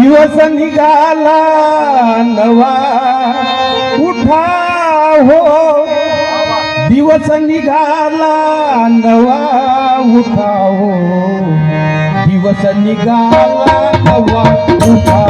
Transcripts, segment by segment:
दिवस निघाला नवा. उठा हो. दिवस निघाला नवा. उठा हो. दिवस निघाला नवा. उठा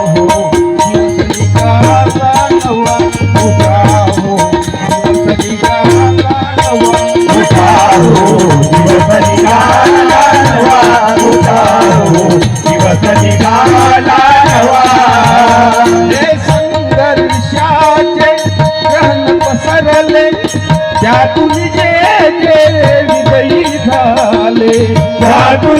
त्यातून जे जे विजयी झाले त्यातून